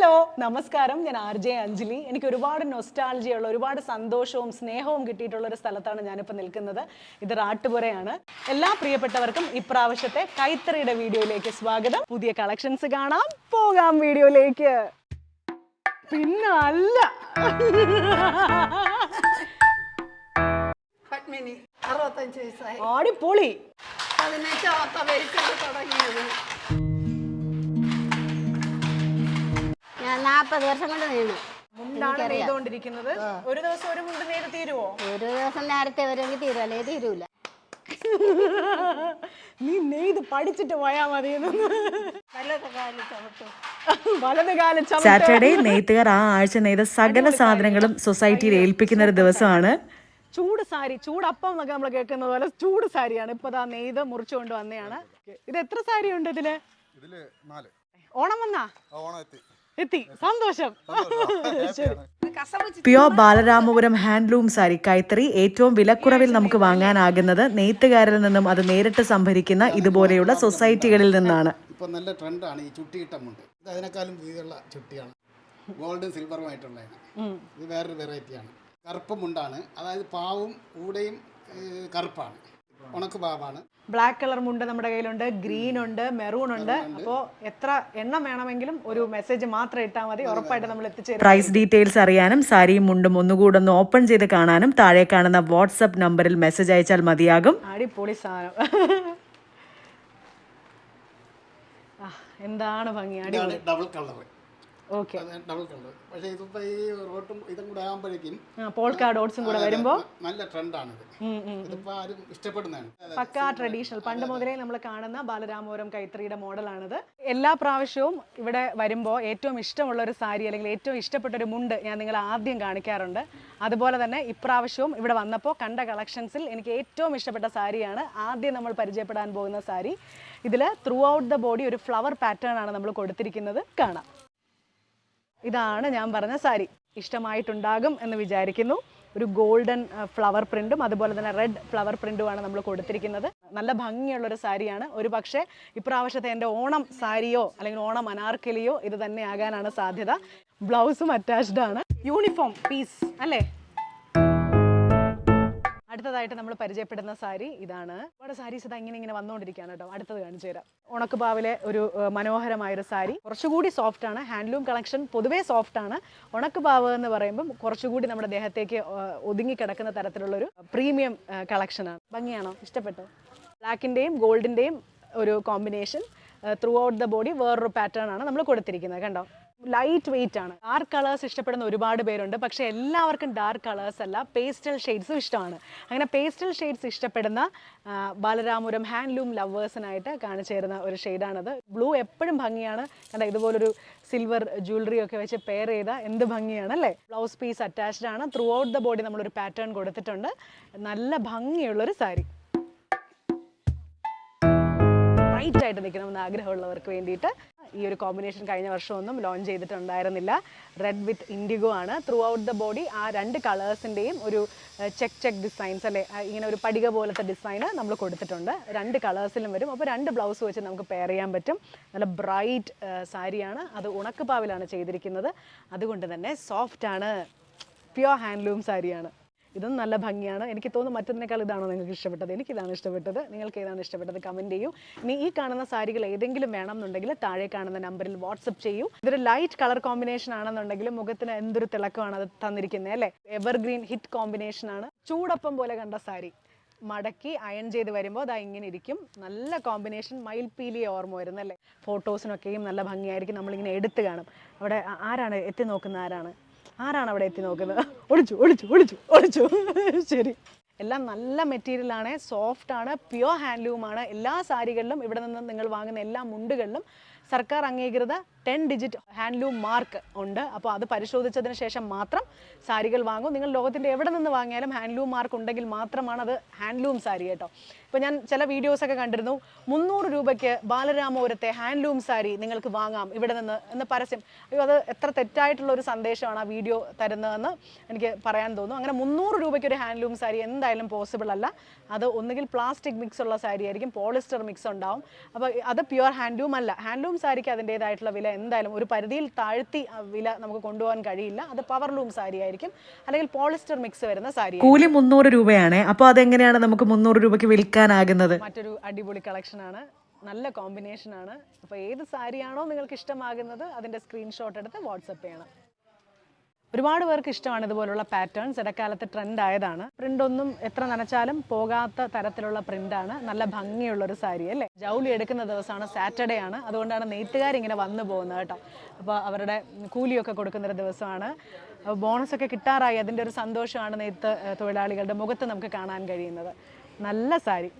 Hello നമസ്കാരം. ഞാൻ R J Anjali. എനിക്ക് ഒരുപാട് നൊസ്റ്റാൾജിയുള്ള ഒരുപാട് സന്തോഷവും സ്നേഹവും കിട്ടിയിട്ടുള്ള ഒരു സ്ഥലത്താണ് ഞാനിപ്പോൾ നിൽക്കുന്നത്. ഇത് റാട്ടുപുരയാണ്. എല്ലാ പ്രിയപ്പെട്ടവർക്കും ഇപ്രാവശ്യത്തെ കൈത്തറിയുടെ വീഡിയോയിലേക്ക് സ്വാഗതം. പുതിയ കളക്ഷൻസ് കാണാം. പോകാം വീഡിയോയിലേക്ക്. പിന്നെ അല്ല ആടിപ്പൊളി. പതിനെട്ടാമത്തെ വയസ്സിൽ തുടങ്ങിയത്. ഞാൻ നാൽപ്പത് വർഷം കൊണ്ട് നീണു മുണ്ടാണ് നെയ്തുകൊണ്ടിരിക്കുന്നത്. ഒരു ദിവസം ഒരു മുണ്ട് നെയ്ത് തീരുവോ? ഒരു ദിവസം നേരത്തെ വരുമെങ്കിൽ തീരും അല്ലെങ്കിൽ തീരൂല. നീ നെയ്ത് പഠിച്ചിട്ട് പോയാ മതി. സാറ്റർഡേ നെയ്ത്തുകാർ ആ ആഴ്ച നെയ്ത സകല സാധനങ്ങളും സൊസൈറ്റിയിൽ ഏൽപ്പിക്കുന്ന ഒരു ദിവസമാണ്. ചൂട് സാരി ചൂടപ്പം എന്നൊക്കെ നമ്മൾ കേൾക്കുന്ന പോലെ ചൂട് സാരിയാണ്. ഇപ്പൊ ദാ നെയ്ത് മുറിച്ചുകൊണ്ട് വന്നെയാണ് ഇത് എത്ര സാരി ഉണ്ട് ഇതിൽ ഓണം വന്നാ? ഓണം എത്തി. എത്തി. സന്തോഷം. ശരി പ്യോ ബാലരാമപുരം ഹാൻഡ്ലൂം സാരി കൈത്തറി ഏറ്റവും വിലക്കുറവിൽ നമുക്ക് വാങ്ങാനാകുന്നത് നെയ്ത്തുകാരിൽ നിന്നും അത് നേരിട്ട് സംഭരിക്കുന്ന ഇതുപോലെയുള്ള സൊസൈറ്റികളിൽ നിന്നാണ്. ഇപ്പൊ നല്ല ട്രെൻഡാണ് ഈ ചുട്ടിയിട്ട മുണ്ട്. ഇത് അതിനേക്കാളും വീതിയുള്ള ചുട്ടിയാണ്. ഗോൾഡും സിൽവറുമായിട്ടുള്ളതാണ് ഇത് വേറൊരു വെറൈറ്റിയാണ് കറുപ്പ് മുണ്ടാണ്. അതായത് പാവും ഊടയും കറുപ്പാണ്. ഉണക്ക് പാവാണ് ബ്ലാക്ക് കളർ മുണ്ട് നമ്മുടെ കയ്യിലുണ്ട് ഗ്രീൻ ഉണ്ട് മെറൂൺ ഉണ്ട്. അപ്പോൾ എത്ര എണ്ണം വേണമെങ്കിലും ഒരു മെസ്സേജ് മാത്രം ഇട്ടാൽ മതി. ഉറപ്പായിട്ട് നമ്മൾ എത്തിച്ചേരും. പ്രൈസ് ഡീറ്റെയിൽസ് അറിയാനും സാരിയും മുണ്ടും ഒന്നുകൂടെ ഒന്ന് ഓപ്പൺ ചെയ്ത് കാണാനും താഴെ കാണുന്ന വാട്സപ്പ് നമ്പറിൽ മെസ്സേജ് അയച്ചാൽ മതിയാകും. അടിപൊളി സാധനം. ആ, എന്താണ് ഭംഗി? അടിപൊളി. ഇതാണ് ഡബിൾ കളർ ഡബിൾ കളർ പക്ഷേ ഇതിപ്പോ ഈ റോട്ടും ഇതും കൂടെ ആകുമ്പോഴേക്കും പോൾക്കാ ഡോട്ട്സും കൂടെ വരുമ്പോൾ നല്ല ട്രെൻഡാണിത് ഇതിപ്പോ ആരും ഇഷ്ടപ്പെടുന്നതാണ്. പക്കാ ട്രഡീഷണൽ പണ്ട് മുതലേ നമ്മൾ കാണുന്ന ബാലരാമപുരം കൈത്തറിയുടെ മോഡലാണിത്. എല്ലാ പ്രാവശ്യവും ഇവിടെ വരുമ്പോൾ ഏറ്റവും ഇഷ്ടമുള്ള ഒരു സാരി അല്ലെങ്കിൽ ഏറ്റവും ഇഷ്ടപ്പെട്ട ഒരു മുണ്ട് ഞാൻ നിങ്ങൾ ആദ്യം കാണിക്കാറുണ്ട്. അതുപോലെ തന്നെ ഇപ്രാവശ്യവും ഇവിടെ വന്നപ്പോൾ കണ്ട കളക്ഷൻസിൽ എനിക്ക് ഏറ്റവും ഇഷ്ടപ്പെട്ട സാരിയാണ് ആദ്യം നമ്മൾ പരിചയപ്പെടാൻ പോകുന്ന സാരി. ഇതിൽ ത്രൂ ഔട്ട് ദ ബോഡി ഒരു ഫ്ലവർ പാറ്റേൺ ആണ് നമ്മൾ കൊടുത്തിരിക്കുന്നത്. കാണാം. ഇതാണ് ഞാൻ പറഞ്ഞ സാരി. ഇഷ്ടമായിട്ടുണ്ടാകും എന്ന് വിചാരിക്കുന്നു. ഒരു ഗോൾഡൻ ഫ്ലവർ പ്രിന്റും അതുപോലെ തന്നെ റെഡ് ഫ്ലവർ പ്രിന്റുമാണ് നമ്മൾ കൊടുത്തിരിക്കുന്നത്. നല്ല ഭംഗിയുള്ള ഒരു സാരിയാണ്. ഒരു പക്ഷേ ഇപ്രാവശ്യത്തെ എന്റെ ഓണം സാരിയോ അല്ലെങ്കിൽ ഓണം അനാർക്കലിയോ ഇത് തന്നെ ആകാനാണ് സാധ്യത. ബ്ലൗസും അറ്റാച്ച്ഡ് ആണ്. യൂണിഫോം പീസ് അല്ലേ? അടുത്തതായിട്ട് നമ്മൾ പരിചയപ്പെടുന്ന സാരി ഇതാണ്. ഒരുപാട് സാരീസ് ഇത് ഇങ്ങനെ ഇങ്ങനെ വന്നുകൊണ്ടിരിക്കുകയാണ് കേട്ടോ. അടുത്തത് കാണിച്ചു തരാം. ഉണക്കുപാവിലെ ഒരു മനോഹരമായ മനോഹരമായൊരു സാരി. കുറച്ചുകൂടി സോഫ്റ്റ് ആണ്. ഹാൻഡ്ലൂം കളക്ഷൻ പൊതുവേ സോഫ്റ്റ് ആണ്. ഉണക്കുപാവ് എന്ന് പറയുമ്പം കുറച്ചുകൂടി നമ്മുടെ ദേഹത്തേക്ക് ഒതുങ്ങി കിടക്കുന്ന തരത്തിലുള്ളൊരു പ്രീമിയം കളക്ഷനാണ് ഭംഗിയാണോ? ഇഷ്ടപ്പെട്ടോ? ബ്ലാക്കിന്റെയും ഗോൾഡിന്റെയും ഒരു combination throughout the body വേറൊരു പാറ്റേൺ ആണ് നമ്മൾ കൊടുത്തിരിക്കുന്നത്. കണ്ടോ? ലൈറ്റ് വെയിറ്റ് ആണ്. ഡാർക്ക് കളേഴ്സ് ഇഷ്ടപ്പെടുന്ന ഒരുപാട് പേരുണ്ട്. പക്ഷേ എല്ലാവർക്കും ഡാർക്ക് കളേഴ്സ് അല്ല പേസ്റ്റൽ ഷെയ്ഡ്സും ഇഷ്ടമാണ്. അങ്ങനെ പേസ്റ്റൽ ഷെയ്ഡ്സ് ഇഷ്ടപ്പെടുന്ന ബാലരാമുരം ഹാൻഡ്ലൂം ലവേഴ്സിനായിട്ട് കാണിച്ചു തരുന്ന ഒരു ഷെയ്ഡാണത് ബ്ലൂ എപ്പോഴും ഭംഗിയാണ്. കണ്ട ഇതുപോലൊരു സിൽവർ ജ്വല്ലറി ഒക്കെ വെച്ച് പെയർ ചെയ്ത എന്ത് ഭംഗിയാണ് അല്ലേ? ബ്ലൗസ് പീസ് അറ്റാച്ച്ഡ് ആണ്. ത്രൂ ഔട്ട് ദ ബോഡി നമ്മളൊരു പാറ്റേൺ കൊടുത്തിട്ടുണ്ട്. നല്ല ഭംഗിയുള്ളൊരു സാരി ബ്രൈറ്റ് ആയിട്ട് നിൽക്കണമെന്ന് ആഗ്രഹമുള്ളവർക്ക് വേണ്ടിയിട്ട് ഈ ഒരു കോമ്പിനേഷൻ കഴിഞ്ഞ വർഷമൊന്നും ലോഞ്ച് ചെയ്തിട്ടുണ്ടായിരുന്നില്ല. റെഡ് വിത്ത് ഇൻഡിഗോ ആണ്. ത്രൂ ഔട്ട് ദ ബോഡി ആ രണ്ട് കളേഴ്സിന്റെയും ഒരു ചെക്ക് ചെക്ക് ഡിസൈൻസ് അല്ലേ? ഇങ്ങനെ ഒരു പടിക പോലത്തെ ഡിസൈൻ നമ്മൾ കൊടുത്തിട്ടുണ്ട്. രണ്ട് കളേഴ്സിലും വരും. അപ്പോൾ രണ്ട് ബ്ലൗസ് വെച്ച് നമുക്ക് പെയർ ചെയ്യാൻ പറ്റും. നല്ല ബ്രൈറ്റ് സാരിയാണ്. അത് ഉണക്കുപാവിലാണ് ചെയ്തിരിക്കുന്നത്. അതുകൊണ്ട് തന്നെ സോഫ്റ്റ് ആണ്. പ്യുവർ ഹാൻഡ്ലൂം സാരിയാണ്. ഇതും നല്ല ഭംഗിയാണ്. എനിക്ക് തോന്നുന്നു മറ്റൊന്നിനേക്കാൾ ഇതാണോ നിങ്ങൾക്ക് ഇഷ്ടപ്പെട്ടത്? എനിക്ക് ഇതാണ് ഇഷ്ടപ്പെട്ടത്. നിങ്ങൾക്ക് ഏതാണ് ഇഷ്ടപ്പെട്ടത്? കമന്റ് ചെയ്യൂ. ഇനി ഈ കാണുന്ന സാരികൾ ഏതെങ്കിലും വേണം എന്നുണ്ടെങ്കിൽ താഴെ കാണുന്ന നമ്പറിൽ വാട്സപ്പ് ചെയ്യൂ. ഇതൊരു ലൈറ്റ് കളർ കോമ്പിനേഷൻ ആണെന്നുണ്ടെങ്കിൽ മുഖത്തിന് എന്തൊരു തിളക്കമാണ് അത് തന്നിരിക്കുന്നത് അല്ലേ? എവർഗ്രീൻ ഹിറ്റ് കോമ്പിനേഷൻ ആണ്. ചൂടപ്പം പോലെ കണ്ട സാരി മടക്കി അയൺ ചെയ്ത് വരുമ്പോൾ അതാ ഇങ്ങനെ ഇരിക്കും. നല്ല കോമ്പിനേഷൻ മയിൽപീലിയെ ഓർമ്മ വരുന്നല്ലേ? ഫോട്ടോസിനൊക്കെയും നല്ല ഭംഗിയായിരിക്കും. നമ്മളിങ്ങനെ എടുത്ത് കാണും. അവിടെ ആരാണ്? എത്തി നോക്കുന്ന ആരാണ്? ആരാണ് അവിടെ എത്തി നോക്കുന്നത്? ഒളിച്ചു ഒളിച്ചു ഒളിച്ചു ഒളിച്ചു. ശരി. എല്ലാം നല്ല മെറ്റീരിയലാണ് സോഫ്റ്റ് ആണ് പ്യുവർ ഹാൻഡ്ലൂമാണ് എല്ലാ സാരികളിലും ഇവിടെ നിന്ന് നിങ്ങൾ വാങ്ങുന്ന എല്ലാ മുണ്ടുകളിലും സർക്കാർ അംഗീകൃത ടെൻ ഡിജിറ്റ് ഹാൻഡ്ലൂം മാർക്ക് ഉണ്ട്. അപ്പോൾ അത് പരിശോധിച്ചതിന് ശേഷം മാത്രം സാരികൾ വാങ്ങും. നിങ്ങൾ ലോകത്തിന്റെ എവിടെ നിന്ന് വാങ്ങിയാലും ഹാൻഡ്ലൂം മാർക്ക് ഉണ്ടെങ്കിൽ മാത്രമാണ് അത് ഹാൻഡ്ലൂം സാരി കേട്ടോ. ഇപ്പോൾ ഞാൻ ചില വീഡിയോസൊക്കെ കണ്ടിരുന്നു. മുന്നൂറ് രൂപയ്ക്ക് ബാലരാമപുരത്തെ ഹാൻഡ്ലൂം സാരി നിങ്ങൾക്ക് വാങ്ങാം ഇവിടെ നിന്ന് എന്ന് പരസ്യം. അയ്യോ അത് എത്ര തെറ്റായിട്ടുള്ള ഒരു സന്ദേശമാണ് ആ വീഡിയോ തരുന്നതെന്ന് എനിക്ക് പറയാൻ തോന്നുന്നു. അങ്ങനെ മുന്നൂറ് രൂപയ്ക്ക് ഒരു ഹാൻഡ്ലൂം സാരി എന്തായാലും പോസിബിൾ അല്ല. അത് ഒന്നുകിൽ പ്ലാസ്റ്റിക് മിക്സ് ഉള്ള സാരി ആയിരിക്കും പോളിസ്റ്റർ മിക്സ് ഉണ്ടാവും. അപ്പോൾ അത് പ്യുവർ ഹാൻഡ്ലൂം അല്ല. ഹാൻഡ്ലൂം സാരിക്ക് അതിന്റേതായിട്ടുള്ള വില എന്തായാലും ഒരു പരിധിയിൽ താഴ്ത്തി വില നമുക്ക് കൊണ്ടുപോകാൻ കഴിയില്ല. അത് പവർ ലൂം സാരി ആയിരിക്കും. അല്ലെങ്കിൽ പോളിസ്റ്റർ മിക്സ് വരുന്ന സാരി കൂലി മുന്നൂറ് രൂപയാണ്. അപ്പോൾ അതെങ്ങനെയാണ് നമുക്ക് മുന്നൂറ് രൂപയ്ക്ക് വിൽക്കാനാകുന്നത്? മറ്റൊരു അടിപൊളി കളക്ഷനാണ് നല്ല കോമ്പിനേഷൻ ആണ്. അപ്പോൾ ഏത് സാരിയാണോ നിങ്ങൾക്ക് ഇഷ്ടമാകുന്നത് അതിന്റെ സ്ക്രീൻഷോട്ട് എടുത്ത് വാട്സപ്പ് ചെയ്യണം. ഒരുപാട് പേർക്ക് ഇഷ്ടമാണ് ഇതുപോലുള്ള പാറ്റേൺസ് ഇടക്കാലത്ത് ട്രെൻഡ് ആയതാണ്. പ്രിന്റ് ഒന്നും എത്ര നനച്ചാലും പോകാത്ത തരത്തിലുള്ള പ്രിന്റാണ് നല്ല ഭംഗിയുള്ള ഒരു സാരി അല്ലേ? ജൗലി എടുക്കുന്ന ദിവസമാണ് സാറ്റർഡേ ആണ്. അതുകൊണ്ടാണ് നെയ്ത്തുകാർ ഇങ്ങനെ വന്നു പോകുന്നത് കേട്ടോ. അപ്പോൾ അവരുടെ കൂലിയൊക്കെ കൊടുക്കുന്ന ഒരു ദിവസമാണ്. ബോണസ് ഒക്കെ കിട്ടാറായി. അതിന്റെ ഒരു സന്തോഷമാണ് നെയ്ത്ത് തൊഴിലാളികളുടെ മുഖത്ത് നമുക്ക് കാണാൻ കഴിയുന്നത്. നല്ല സാരി.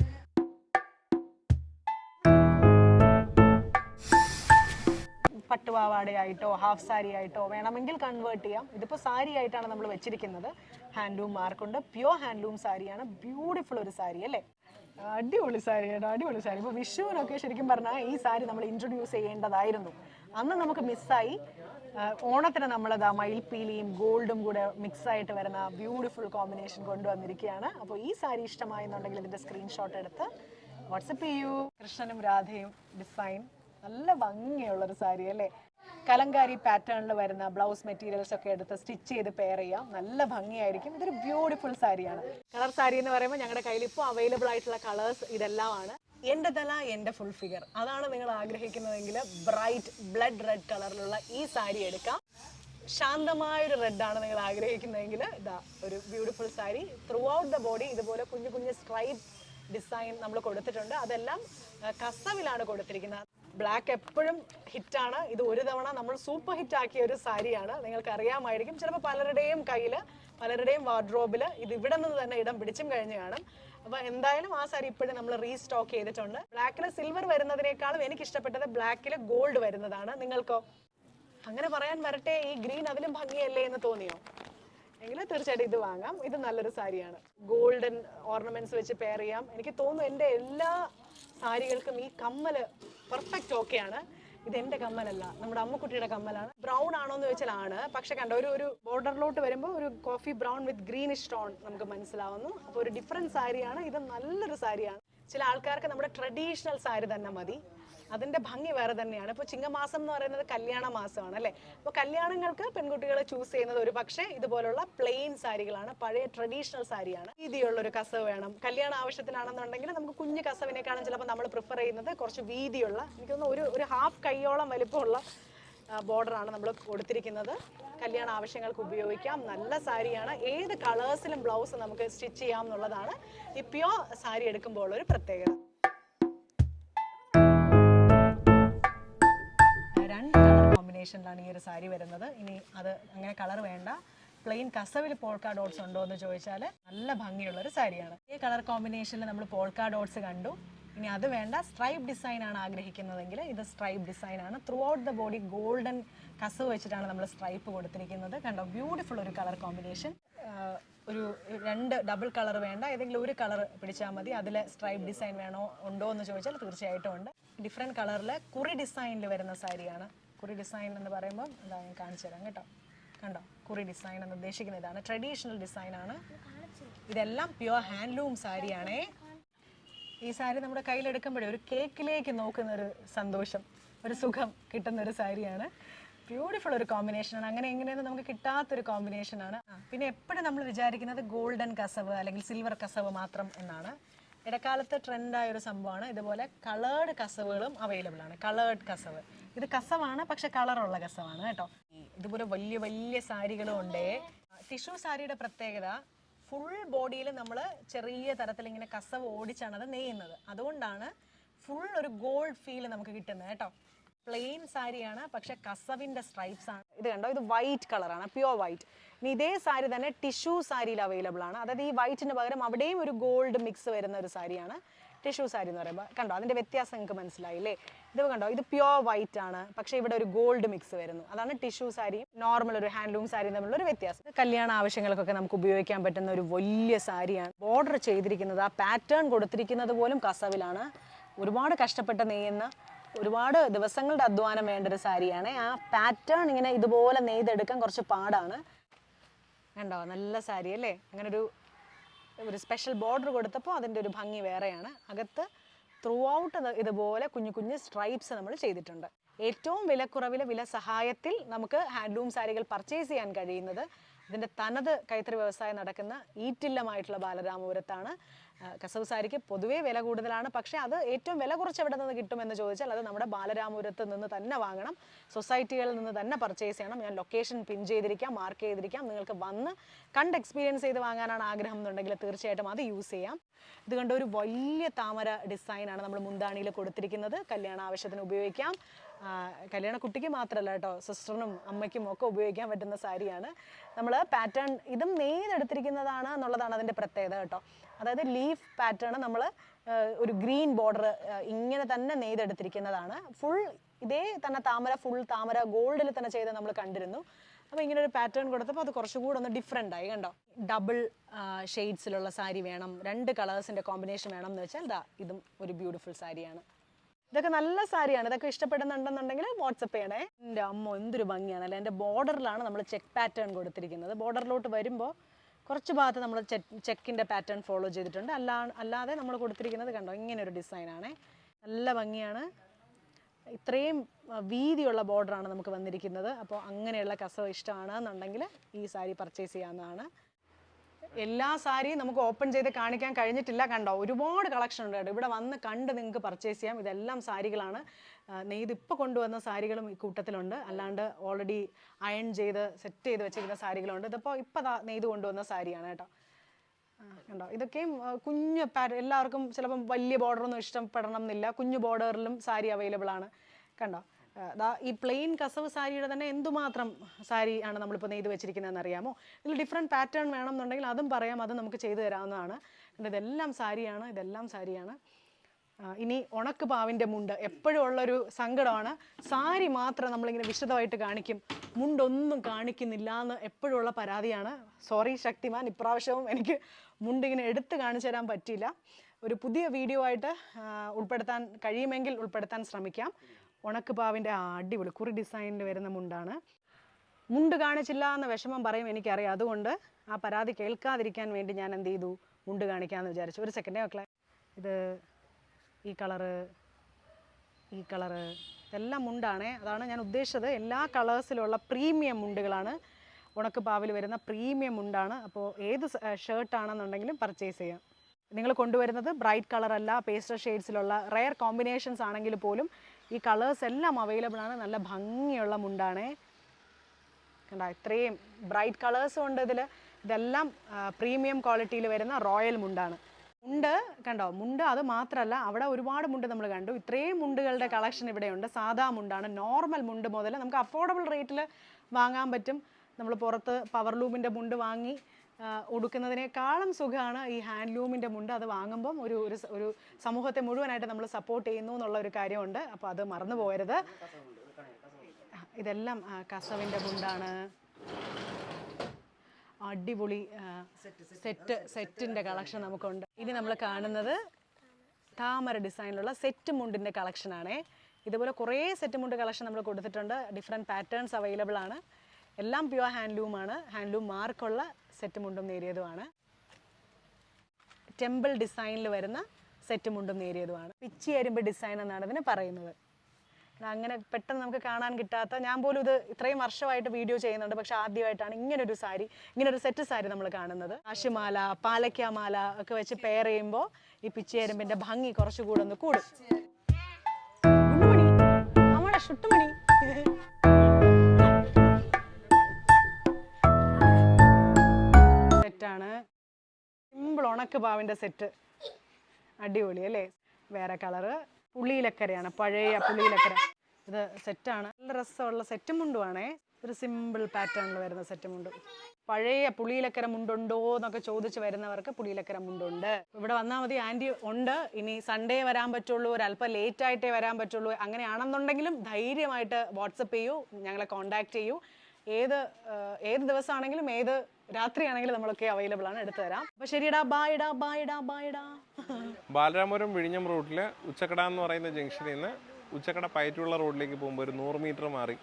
പട്ടുപാവാടയായിട്ടോ ഹാഫ് സാരി ആയിട്ടോ വേണമെങ്കിൽ കൺവേർട്ട് ചെയ്യാം. ഇതിപ്പോൾ സാരി ആയിട്ടാണ് നമ്മൾ വെച്ചിരിക്കുന്നത്. ഹാൻഡ്ലൂം മാർക്കുണ്ട് പ്യുവർ ഹാൻഡ്ലൂം സാരിയാണ് ബ്യൂട്ടിഫുൾ ഒരു സാരി അല്ലേ? അടിപൊളി സാരി കേട്ടോ അടിപൊളി സാരി ഇപ്പോൾ വിഷുവിനൊക്കെ ശരിക്കും പറഞ്ഞാൽ ഈ സാരി നമ്മൾ ഇൻട്രൊഡ്യൂസ് ചെയ്യേണ്ടതായിരുന്നു. അന്ന് നമുക്ക് മിസ്സായി ഓണത്തിന് നമ്മളത് ആ മയിൽപ്പീലിയും ഗോൾഡും കൂടെ മിക്സ് ആയിട്ട് വരുന്ന ബ്യൂട്ടിഫുൾ കോമ്പിനേഷൻ കൊണ്ടുവന്നിരിക്കുകയാണ്. അപ്പോൾ ഈ സാരി ഇഷ്ടമായെന്നുണ്ടെങ്കിൽ ഇതിന്റെ സ്ക്രീൻഷോട്ട് എടുത്ത് വാട്സപ്പ് ചെയ്യൂ. കൃഷ്ണനും രാധയും ഡിസൈൻ നല്ല ഭംഗിയുള്ള ഒരു സാരി അല്ലേ? കലങ്കാരി പാറ്റേണിൽ വരുന്ന ബ്ലൗസ് മെറ്റീരിയൽസ് ഒക്കെ എടുത്ത് സ്റ്റിച്ച് ചെയ്ത് പെയർ ചെയ്യാം. നല്ല ഭംഗിയായിരിക്കും. ഇതൊരു ബ്യൂട്ടിഫുൾ സാരിയാണ്. കളർ സാരി എന്ന് പറയുമ്പോൾ ഞങ്ങളുടെ കയ്യിൽ ഇപ്പോൾ അവൈലബിൾ ആയിട്ടുള്ള കളേഴ്സ് ഇതെല്ലാമാണ്. എന്റെ തല എന്റെ ഫുൾ ഫിഗർ അതാണ് നിങ്ങൾ ആഗ്രഹിക്കുന്നതെങ്കിൽ ബ്രൈറ്റ് ബ്ലഡ് റെഡ് കളറിലുള്ള ഈ സാരി എടുക്കാം. ശാന്തമായൊരു റെഡാണ് നിങ്ങൾ ആഗ്രഹിക്കുന്നതെങ്കിൽ ഇതാ ഒരു beautiful sari. Throughout the body ഇതുപോലെ കുഞ്ഞു കുഞ്ഞു സ്ട്രൈപ്പ് ഡിസൈൻ നമ്മൾ കൊടുത്തിട്ടുണ്ട്. അതെല്ലാം കസവിലാണ് കൊടുത്തിരിക്കുന്നത്. ബ്ലാക്ക് എപ്പോഴും ഹിറ്റാണ്. ഇത് ഒരു തവണ നമ്മൾ സൂപ്പർ ഹിറ്റ് ആക്കിയ ഒരു സാരിയാണ്. നിങ്ങൾക്ക് അറിയാമായിരിക്കും ചിലപ്പോൾ പലരുടെയും കയ്യിൽ പലരുടെയും വാർഡ്രോബിൽ ഇത് ഇവിടെ നിന്ന് തന്നെ ഇടം പിടിച്ചും കഴിഞ്ഞ് കാണും. അപ്പോൾ എന്തായാലും ആ സാരി ഇപ്പോഴും നമ്മൾ റീസ്റ്റോക്ക് ചെയ്തിട്ടുണ്ട്. ബ്ലാക്കിൽ സിൽവർ വരുന്നതിനേക്കാളും എനിക്ക് ഇഷ്ടപ്പെട്ടത് ബ്ലാക്കിൽ ഗോൾഡ് വരുന്നതാണ്. നിങ്ങൾക്കോ? അങ്ങനെ പറയാൻ വരട്ടെ. ഈ ഗ്രീൻ അതിലും ഭംഗിയല്ലേ എന്ന് തോന്നിയോ? എങ്കിൽ തീർച്ചയായിട്ടും ഇത് വാങ്ങാം. ഇത് നല്ലൊരു സാരിയാണ്. ഗോൾഡൻ ഓർണമെന്റ്സ് വെച്ച് പെയർ ചെയ്യാം. എനിക്ക് തോന്നുന്നു എന്റെ എല്ലാ സാരികൾക്കും ഈ കമ്മൽ പെർഫെക്റ്റ് ഓക്കെ ആണ്. ഇത് എന്റെ കമ്മലല്ല നമ്മുടെ അമ്മക്കുട്ടിയുടെ കമ്മലാണ്. ബ്രൗൺ ആണോ എന്ന് ചോദിച്ചാൽ ആണ് പക്ഷെ കണ്ട ഒരു ഒരു ബോർഡറിലോട്ട് വരുമ്പോൾ ഒരു coffee brown with greenish tone നമുക്ക് മനസ്സിലാവുന്നു. അപ്പോൾ ഒരു ഡിഫറെന്റ് സാരിയാണ്. ഇത് നല്ലൊരു സാരിയാണ്. ചില ആൾക്കാർക്ക് നമ്മുടെ ട്രഡീഷണൽ സാരി തന്നെ മതി. അതിന്റെ ഭംഗി വേറെ തന്നെയാണ്. ഇപ്പോൾ ചിങ്ങമാസം എന്ന് പറയുന്നത് കല്യാണ മാസമാണ് അല്ലേ? അപ്പോൾ കല്യാണങ്ങൾക്ക് പെൺകുട്ടികളെ ചൂസ് ചെയ്യുന്നത് ഒരു പക്ഷേ ഇതുപോലുള്ള പ്ലെയിൻ സാരികളാണ് പഴയ ട്രഡീഷണൽ സാരിയാണ്. വീതിയുള്ള ഒരു കസവ് വേണം. കല്യാണ ആവശ്യത്തിനാണെന്നുണ്ടെങ്കിൽ നമുക്ക് കുഞ്ഞു കസവിനേക്കാളും ചിലപ്പോൾ നമ്മൾ പ്രിഫർ ചെയ്യുന്നത് കുറച്ച് വീതിയുള്ള എനിക്ക് തോന്നുന്നു ഒരു ഒരു ഹാഫ് കൈയോളം വലിപ്പമുള്ള ബോർഡറാണ് നമ്മൾ കൊടുത്തിരിക്കുന്നത്. കല്യാണ ആവശ്യങ്ങൾക്ക് ഉപയോഗിക്കാം. നല്ല സാരിയാണ്. ഏത് കളേഴ്സിലും ബ്ലൗസ് നമുക്ക് സ്റ്റിച്ച് ചെയ്യാം എന്നുള്ളതാണ് ഈ പ്യോർ സാരി എടുക്കുമ്പോൾ ഒരു പ്രത്യേകത. കോമ്പിനേഷനിലാണ് ഈ ഒരു സാരി വരുന്നത്. ഇനി അത് അങ്ങനെ കളർ വേണ്ട. പ്ലെയിൻ കസവിൽ പോൾക്കാ ഡോട്ട്സ് ഉണ്ടോ എന്ന് ചോദിച്ചാൽ നല്ല ഭംഗിയുള്ള ഒരു സാരിയാണ്. ഈ കളർ കോമ്പിനേഷനിൽ നമ്മൾ പോൾക്കാ ഡോട്ട്സ് കണ്ടു. ഇനി അത് വേണ്ട. സ്ട്രൈപ്പ് ഡിസൈൻ ആണ് ആഗ്രഹിക്കുന്നതെങ്കിൽ ഇത് സ്ട്രൈപ്പ് ഡിസൈൻ ആണ്. Throughout the body golden കസവ് വെച്ചിട്ടാണ് നമ്മൾ സ്ട്രൈപ്പ് കൊടുത്തിരിക്കുന്നത്. കണ്ടോ? ബ്യൂട്ടിഫുൾ ഒരു കളർ കോമ്പിനേഷൻ ഒരു രണ്ട് ഡബിൾ കളർ വേണ്ട. ഏതെങ്കിലും ഒരു കളർ പിടിച്ചാൽ മതി. അതിൽ സ്ട്രൈപ്പ് ഡിസൈൻ വേണോ ഉണ്ടോ എന്ന് ചോദിച്ചാൽ തീർച്ചയായിട്ടും ഉണ്ട്. ഡിഫറെന്റ് കളറിൽ കുറി ഡിസൈനിൽ വരുന്ന സാരിയാണ്. കുറി ഡിസൈൻ എന്ന് പറയുമ്പോൾ എന്താ ഞാൻ കാണിച്ചു തരാം കേട്ടോ. കണ്ടോ? കുറി ഡിസൈൻ എന്ന് ഉദ്ദേശിക്കുന്ന ഇതാണ്. ട്രഡീഷണൽ ആണ്. ഇതെല്ലാം പ്യുവർ ഹാൻഡ്ലൂം സാരിയാണേ ഈ സാരി നമ്മുടെ കയ്യിലെടുക്കുമ്പോഴേ ഒരു കേക്കിലേക്ക് നോക്കുന്ന ഒരു സന്തോഷം ഒരു സുഖം കിട്ടുന്ന ഒരു സാരിയാണ് ബ്യൂട്ടിഫുൾ ഒരു കോമ്പിനേഷനാണ് അങ്ങനെ എങ്ങനെയൊന്നും നമുക്ക് കിട്ടാത്തൊരു കോമ്പിനേഷനാണ് പിന്നെ എപ്പോഴും നമ്മൾ വിചാരിക്കുന്നത് ഗോൾഡൻ കസവ് അല്ലെങ്കിൽ സിൽവർ കസവ് മാത്രം എന്നാണ്. ഇടക്കാലത്ത് ട്രെൻഡായ ഒരു സംഭവമാണ്. ഇതുപോലെ കളേർഡ് കസവുകളും അവൈലബിൾ ആണ്. കളേർഡ് കസവ്. ഇത് കസവാണ് പക്ഷെ കളറുള്ള കസവാണ് കേട്ടോ. ഇതുപോലെ വലിയ വലിയ സാരികളും ഉണ്ട്. ടിഷ്യൂ സാരിയുടെ പ്രത്യേകത ഫുൾ ബോഡിയിൽ നമ്മൾ ചെറിയ തരത്തിൽ ഇങ്ങനെ കസവ് ഓടിച്ചാണ് അത് നെയ്യുന്നത്. അതുകൊണ്ടാണ് ഫുൾ ഒരു ഗോൾഡ് ഫീൽ നമുക്ക് കിട്ടുന്നത് കേട്ടോ. പ്ലെയിൻ സാരിയാണ് പക്ഷെ കസവിന്റെ സ്ട്രൈപ്സ് ആണ്. ഇത് കണ്ടോ? ഇത് വൈറ്റ് കളറാണ് പ്യുവർ വൈറ്റ് ഇനി ഇതേ സാരി തന്നെ ടിഷ്യൂ സാരിയിൽ അവൈലബിൾ ആണ്. അതായത് ഈ വൈറ്റിന് പകരം അവിടെയും ഒരു ഗോൾഡ് മിക്സ് വരുന്ന ഒരു സാരിയാണ് ടിഷ്യൂ സാരി എന്ന് പറയുമ്പോൾ കണ്ടോ? അതിന്റെ വ്യത്യാസം നിങ്ങൾക്ക് മനസ്സിലായില്ലേ? ഇത് കണ്ടോ? ഇത് പ്യുവർ വൈറ്റ് ആണ് പക്ഷെ ഇവിടെ ഒരു ഗോൾഡ് മിക്സ് വരുന്നു. അതാണ് ടിഷ്യൂ സാരിയും നോർമൽ ഒരു ഹാൻഡ്ലൂം സാരി തമ്മിലുള്ള ഒരു വ്യത്യാസം. കല്യാണ ആവശ്യങ്ങൾക്കൊക്കെ നമുക്ക് ഉപയോഗിക്കാൻ പറ്റുന്ന ഒരു വലിയ സാരിയാണ്. ബോർഡർ ചെയ്തിരിക്കുന്നത് ആ പാറ്റേൺ കൊടുത്തിരിക്കുന്നത് പോലും കസവിലാണ്. ഒരുപാട് കഷ്ടപ്പെട്ട് നെയ്യുന്ന ഒരുപാട് ദിവസങ്ങളുടെ അധ്വാനം വേണ്ട ഒരു സാരിയാണ്. ആ പാറ്റേൺ ഇങ്ങനെ ഇതുപോലെ നെയ്തെടുക്കാൻ കുറച്ച് പാടാണ്. കണ്ടോ? നല്ല സാരി അല്ലേ? അങ്ങനെ ഒരു ഒരു സ്പെഷ്യൽ ബോർഡർ കൊടുത്തപ്പോൾ അതിന്റെ ഒരു ഭംഗി വേറെയാണ്. അകത്ത് ത്രൂ ഔട്ട് ഇതുപോലെ കുഞ്ഞു കുഞ്ഞു സ്ട്രൈപ്സ് നമ്മൾ ചെയ്തിട്ടുണ്ട്. ഏറ്റവും വിലക്കുറവിലെ വില സഹായത്തിൽ നമുക്ക് ഹാൻഡ്ലൂം സാരികൾ പർച്ചേസ് ചെയ്യാൻ കഴിയുന്നത് ഇതിന്റെ തനത് കൈത്തറി വ്യവസായം നടക്കുന്ന ഈറ്റില്ലമായിട്ടുള്ള ബാലരാമപുരത്താണ്. കസവ് സാരിക്ക് പൊതുവേ വില കൂടുതലാണ്. പക്ഷേ അത് ഏറ്റവും വില കുറച്ച് എവിടെ നിന്ന് കിട്ടുമെന്ന് ചോദിച്ചാൽ അത് നമ്മുടെ ബാലരാമപുരത്ത് നിന്ന് തന്നെ വാങ്ങണം. സൊസൈറ്റികളിൽ നിന്ന് തന്നെ പർച്ചേസ് ചെയ്യണം. ഞാൻ ലൊക്കേഷൻ പിൻ ചെയ്തിരിക്കാം മാർക്ക് ചെയ്തിരിക്കാം. നിങ്ങൾക്ക് വന്ന് കണ്ട് എക്സ്പീരിയൻസ് ചെയ്ത് വാങ്ങാനാണ് ആഗ്രഹം എന്നുണ്ടെങ്കിൽ തീർച്ചയായിട്ടും അത് യൂസ് ചെയ്യാം. ഇത് കണ്ട ഒരു വലിയ താമര ഡിസൈനാണ് നമ്മൾ മുന്താണിയിൽ കൊടുത്തിരിക്കുന്നത്. കല്യാണ ആവശ്യത്തിന് ഉപയോഗിക്കാം. കല്യാണ കുട്ടിക്ക് മാത്രമല്ല കേട്ടോ സിസ്റ്ററിനും അമ്മയ്ക്കും ഒക്കെ ഉപയോഗിക്കാൻ പറ്റുന്ന സാരിയാണ്. നമ്മൾ പാറ്റേൺ ഇതും നെയ്തെടുത്തിരിക്കുന്നതാണ് എന്നുള്ളതാണ് അതിന്റെ പ്രത്യേകത കേട്ടോ. അതായത് ലീഫ് പാറ്റേൺ നമ്മൾ ഒരു ഗ്രീൻ ബോർഡർ ഇങ്ങനെ തന്നെ നെയ്തെടുത്തിരിക്കുന്നതാണ് ഫുൾ ഇതേ തന്നെ താമര ഫുൾ താമര ഗോൾഡിൽ തന്നെ ചെയ്ത് നമ്മൾ കണ്ടിരുന്നു. അപ്പോൾ ഇങ്ങനെ ഒരു പാറ്റേൺ കൊടുത്തപ്പോൾ അത് കുറച്ചുകൂടെ ഒന്ന് ഡിഫറെന്റ് ആയി കണ്ടോ? ഡബിൾ ഷെയ്ഡ്സിലുള്ള സാരി വേണം രണ്ട് കളേഴ്സിന്റെ കോമ്പിനേഷൻ വേണം എന്ന് വെച്ചാൽ ഇതാ ഇതും ഒരു ബ്യൂട്ടിഫുൾ സാരിയാണ്. ഇതൊക്കെ നല്ല സാരിയാണ്. ഇതൊക്കെ ഇഷ്ടപ്പെടുന്നുണ്ടെന്നുണ്ടെങ്കിൽ വാട്സപ്പ് ചെയ്യണേ. എന്റെ അമ്മ എന്തൊരു ഭംഗിയാണ് അല്ലെ എന്റെ ബോർഡറിലാണ് നമ്മൾ ചെക്ക് പാറ്റേൺ കൊടുത്തിരിക്കുന്നത്. ബോർഡറിലോട്ട് വരുമ്പോൾ കുറച്ച് ഭാഗത്ത് നമ്മൾ ചെക്കിന്റെ പാറ്റേൺ ഫോളോ ചെയ്തിട്ടുണ്ട്. അല്ലാ അല്ലാതെ നമ്മൾ കൊടുത്തിരിക്കുന്നത് കണ്ടോ? ഇങ്ങനെ ഒരു ഡിസൈനാണ്. നല്ല ഭംഗിയാണ്. ഇത്രയും വീതിയുള്ള ബോർഡറാണ് നമുക്ക് വന്നിരിക്കുന്നത്. അപ്പോൾ അങ്ങനെയുള്ള കസവ് ഇഷ്ടമാണ് എന്നുണ്ടെങ്കിൽ ഈ സാരി പർച്ചേസ് ചെയ്യാവുന്നതാണ്. എല്ലാ സാരിയും നമുക്ക് ഓപ്പൺ ചെയ്ത് കാണിക്കാൻ കഴിഞ്ഞിട്ടില്ല കണ്ടോ? ഒരുപാട് കളക്ഷൻ ഉണ്ട് കേട്ടോ. ഇവിടെ വന്ന് കണ്ട് നിങ്ങൾക്ക് പർച്ചേസ് ചെയ്യാം. ഇതെല്ലാം സാരികളാണ്. നെയ്ത് ഇപ്പോൾ കൊണ്ടുവന്ന സാരികളും ഈ കൂട്ടത്തിലുണ്ട്. അല്ലാണ്ട് ഓൾറെഡി അയൺ ചെയ്ത് സെറ്റ് ചെയ്ത് വെച്ചിരിക്കുന്ന സാരികളുണ്ട്. ഇതിപ്പോൾ ഇപ്പോൾ നെയ്ത് കൊണ്ടുവന്ന സാരിയാണ് കേട്ടോ. കണ്ടോ? ഇതൊക്കെയും കുഞ്ഞു പാര എല്ലാവർക്കും ചിലപ്പം വലിയ ബോർഡറൊന്നും ഇഷ്ടപ്പെടണം എന്നില്ല. കുഞ്ഞു ബോർഡറിലും സാരി അവൈലബിൾ ആണ്. കണ്ടോ? ഈ പ്ലെയിൻ കസവ് സാരിയുടെ തന്നെ എന്തുമാത്രം സാരി ആണ് നമ്മളിപ്പോൾ നെയ്ത് വെച്ചിരിക്കുന്നതെന്ന് അറിയാമോ? ഇതിൽ ഡിഫറെന്റ് പാറ്റേൺ വേണമെന്നുണ്ടെങ്കിൽ അതും പറയാം അതും നമുക്ക് ചെയ്തു തരാവുന്നതാണ്. ഇതെല്ലാം സാരിയാണ് ഇതെല്ലാം സാരിയാണ്. ഇനി ഉണക്ക് പാവിന്റെ മുണ്ട് എപ്പോഴും ഉള്ളൊരു സങ്കടമാണ്. സാരി മാത്രം നമ്മളിങ്ങനെ വിശദമായിട്ട് കാണിക്കും. മുണ്ടൊന്നും കാണിക്കുന്നില്ല എന്ന് എപ്പോഴും ഉള്ള പരാതിയാണ്. സോറി ശക്തിമാൻ ഇപ്രാവശ്യവും എനിക്ക് മുണ്ടിങ്ങനെ എടുത്ത് കാണിച്ചു തരാൻ പറ്റിയില്ല. ഒരു പുതിയ വീഡിയോ ആയിട്ട് ഉൾപ്പെടുത്താൻ കഴിയുമെങ്കിൽ ഉൾപ്പെടുത്താൻ ശ്രമിക്കാം. ഉണക്ക് പാവിന്റെ ആ അടിപൊളി കുറി ഡിസൈനിൽ വരുന്ന മുണ്ടാണ്. മുണ്ട് കാണിച്ചില്ല എന്ന വിഷമം പറയും എനിക്കറിയാം. അതുകൊണ്ട് ആ പരാതി കേൾക്കാതിരിക്കാൻ വേണ്ടി ഞാൻ എന്ത് ചെയ്തു? മുണ്ട് കാണിക്കാമെന്ന് വിചാരിച്ചു. ഒരു സെക്കൻഡേ ഒക്കെ ഇത് ഈ കളറ് ഈ കളറ് ഇതെല്ലാം മുണ്ടാണേ. അതാണ് ഞാൻ ഉദ്ദേശിച്ചത്. എല്ലാ കളേഴ്സിലുള്ള പ്രീമിയം മുണ്ടുകളാണ് ഉണക്ക് പാവിൽ വരുന്ന പ്രീമിയം മുണ്ടാണ്. അപ്പോൾ ഏത് ഷർട്ടാണെന്നുണ്ടെങ്കിലും പർച്ചേസ് ചെയ്യാം. നിങ്ങൾ കൊണ്ടുവരുന്നത് ബ്രൈറ്റ് കളർ അല്ല പേസ്റ്റർ ഷെയ്ഡ്സിലുള്ള റെയർ കോമ്പിനേഷൻസ് ആണെങ്കിൽ പോലും ഈ കളേഴ്സ് എല്ലാം അവൈലബിൾ ആണ്. നല്ല ഭംഗിയുള്ള മുണ്ടാണേ. കണ്ട ഇത്രയും ബ്രൈറ്റ് കളേഴ്സും ഉണ്ട് ഇതിൽ ഇതെല്ലാം പ്രീമിയം ക്വാളിറ്റിയിൽ വരുന്ന റോയൽ മുണ്ടാണ്. മുണ്ട് കണ്ടോ മുണ്ട് അത് മാത്രമല്ല അവിടെ ഒരുപാട് മുണ്ട് നമ്മൾ കണ്ടു. ഇത്രയും മുണ്ടുകളുടെ കളക്ഷൻ ഇവിടെയുണ്ട് സാധാ മുണ്ടാണ്. നോർമൽ മുണ്ട് മുതൽ നമുക്ക് അഫോർഡബിൾ റേറ്റിൽ വാങ്ങാൻ പറ്റും. നമ്മൾ പുറത്ത് പവർലൂമിന്റെ മുണ്ട് വാങ്ങി ഉടുക്കുന്നതിനേക്കാളും സുഖമാണ് ഈ ഹാൻഡ്ലൂമിന്റെ മുണ്ട്. അത് വാങ്ങുമ്പം ഒരു ഒരു ഒരു സമൂഹത്തെ മുഴുവനായിട്ട് നമ്മൾ സപ്പോർട്ട് ചെയ്യുന്നു എന്നുള്ള ഒരു കാര്യമുണ്ട്. അപ്പോൾ അത് മറന്നു പോകരുത്. ഇതെല്ലാം കസവിന്റെ മുണ്ടാണ്. അടിപൊളി സെറ്റ് സെറ്റിന്റെ കളക്ഷൻ നമുക്കുണ്ട്. ഇനി നമ്മൾ കാണുന്നത് താമര ഡിസൈനിലുള്ള സെറ്റ് മുണ്ടിന്റെ കളക്ഷനാണേ ഇതുപോലെ കുറേ സെറ്റ് മുണ്ട് കളക്ഷൻ നമ്മൾ കൊടുത്തിട്ടുണ്ട്. ഡിഫറെന്റ് പാറ്റേൺസ് അവൈലബിൾ ആണ്. എല്ലാം പ്യുവർ ഹാൻഡ്ലൂമാണ് ഹാൻഡ്ലൂം മാർക്കുള്ള സെറ്റ് മുണ്ടും നേരിയതുമാണ്. ടെമ്പിൾ ഡിസൈനിൽ വരുന്ന സെറ്റ് മുണ്ടും നേരിയതുമാണ്. പിച്ചി അരുമ്പ് ഡിസൈൻ എന്നാണ് ഇതിന് പറയുന്നത്. അങ്ങനെ പെട്ടെന്ന് നമുക്ക് കാണാൻ കിട്ടാത്ത ഞാൻ പോലും ഇത് ഇത്രയും വർഷമായിട്ട് വീഡിയോ ചെയ്യുന്നുണ്ട്. പക്ഷെ ആദ്യമായിട്ടാണ് ഇങ്ങനൊരു സാരി ഇങ്ങനൊരു സെറ്റ് സാരി നമ്മൾ കാണുന്നത്. ആശുമാല പാലക്കാമാല ഒക്കെ വെച്ച് പെയർ ചെയ്യുമ്പോൾ ഈ പിച്ചിയരുമ്പിന്റെ ഭംഗി കുറച്ചുകൂടെ ഒന്ന് കൂടും. ഗുണ്ടുമണി നമ്മുടെ ഷുട്ടുമണി സെറ്റാണ് സിമ്പിൾ ഉണക്ക് പാവിന്റെ സെറ്റ് അടിപൊളി അല്ലേ? വേറെ കളറ് പുളിയിലക്കരയാണ്. പഴയ പുളിയിലക്കര. ഇത് സെറ്റാണ് നല്ല രസമുള്ള സെറ്റ് മുണ്ടുവാണേ ഒരു സിമ്പിൾ പാറ്റേണിൽ വരുന്ന സെറ്റ് മുണ്ട്. പഴയ പുളിയിലക്കര മുണ്ടുണ്ടോ എന്നൊക്കെ ചോദിച്ച് വരുന്നവർക്ക് പുളിയിലക്കര മുണ്ടുണ്ട്. ഇവിടെ വന്നാൽ മതി. ആന്റി ഉണ്ട്. ഇനി സൺഡേ വരാൻ പറ്റുള്ളൂ. അല്പം ലേറ്റ് ആയിട്ടേ വരാൻ പറ്റുള്ളൂ. അങ്ങനെയാണെന്നുണ്ടെങ്കിലും ധൈര്യമായിട്ട് വാട്സപ്പ് ചെയ്യൂ. ഞങ്ങളെ കോൺടാക്ട് ചെയ്യൂ. ഏത് ഏത് ദിവസമാണെങ്കിലും ഏത് രാത്രിയാണെങ്കിലും നമ്മളൊക്കെ അവൈലബിൾ ആണ് എടുത്തു തരാം. അപ്പൊ ശരിടാ ബായിടാ ബായിടാ ബായിടാ ബാലരാമപുരം വിഴിഞ്ഞം റൂട്ടിൽ ഉച്ചക്കട എന്ന് പറയുന്ന ജംഗ്ഷനിൽ നിന്ന് ഉച്ചക്കട പയറ്റുള്ള റോഡിലേക്ക് പോകുമ്പോൾ ഒരു നൂറ് മീറ്റർ മാറി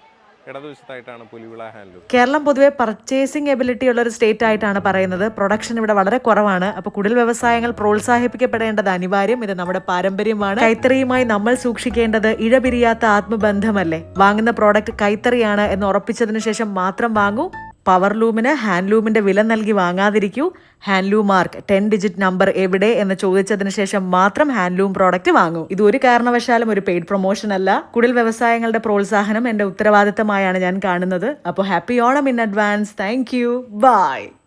ഇടതുവശത്തായിട്ടാണ് പുലിവിള ഹാൻഡ്ലൂം കേരളം പൊതുവെ പർച്ചേസിംഗ് എബിലിറ്റി ഉള്ള ഒരു സ്റ്റേറ്റ് ആയിട്ടാണ് പറയുന്നത്. പ്രൊഡക്ഷൻ ഇവിടെ വളരെ കുറവാണ്. അപ്പോൾ കുടിൽ വ്യവസായങ്ങൾ പ്രോത്സാഹിപ്പിക്കപ്പെടേണ്ടത് അനിവാര്യം. ഇത് നമ്മുടെ പാരമ്പര്യമാണ്. കൈത്തറിയുമായി നമ്മൾ സൂക്ഷിക്കേണ്ടത് ഇഴപിരിയാത്ത ആത്മബന്ധമല്ലേ? വാങ്ങുന്ന പ്രോഡക്റ്റ് കൈത്തറിയാണ് എന്ന് ഉറപ്പിച്ചതിന് ശേഷം മാത്രം വാങ്ങൂ. പവർലൂമിന് ഹാൻഡ്ലൂമിന്റെ വില നൽകി വാങ്ങാതിരിക്കൂ. Handloom mark ten digit number എവിടെ എന്ന് ചോദിച്ചതിന് ശേഷം മാത്രം ഹാൻഡ് ലൂം പ്രോഡക്റ്റ് വാങ്ങൂ. ഇത് ഒരു കാരണവശാലും ഒരു പെയ്ഡ് പ്രൊമോഷൻ അല്ല. കുടിൽ വ്യവസായങ്ങളുടെ പ്രോത്സാഹനം എന്റെ ഉത്തരവാദിത്തമായാണ് ഞാൻ കാണുന്നത്. അപ്പോൾ happy Onam in advance thank you bye